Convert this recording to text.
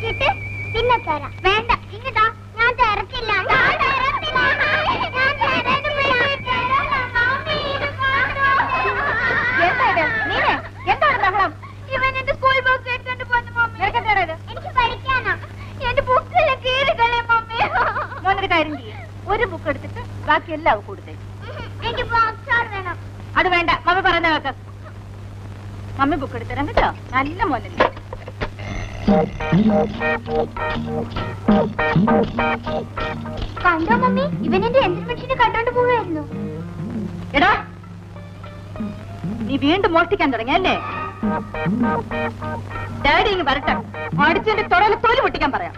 പിന്നെ തരാം. വേണ്ട ഇങ്ങതാ ഞാൻ തരത്തില്ല. എന്താണ് ബഹളം? ഇവൻ എന്റെ സ്കൂൾ ബുക്ക് എടുത്തോണ്ട് പോന്നു മമ്മി. നിനക്കെന്താടാ ഇത്? എനിക്ക് പഠിക്കാനാ. എന്റെ ബുക്കെല്ലാം കീറിക്കളെ മമ്മി. മോനൊരു കാര്യം ചെയ്യും. ഒരു ബുക്ക് എടുത്തിട്ട് ബാക്കി എല്ലാം കൊടുത്തേ. എനിക്ക് ബോക്സ് വേണം. അത് വേണ്ട. മമ്മി പറഞ്ഞ കേക്ക്. മമ്മി ബുക്ക് എടുത്തരാം കേട്ടോ നല്ല മോനല്ലേ. കണ്ടോ മമ്മി? ഇവൻ എന്റെ യന്ത്ര മെഷീന് കണ്ടോണ്ട് പോവായിരുന്നു. എടാ നീ വീണ്ടും മോഷ്ടിക്കാൻ തുടങ്ങിയല്ലേ ഡാഡി ഇങ്ങ് വരട്ടെ. അടിച്ചെന്റെ തൊടയിൽ തൊലി പൊട്ടിക്കാൻ പറയാം.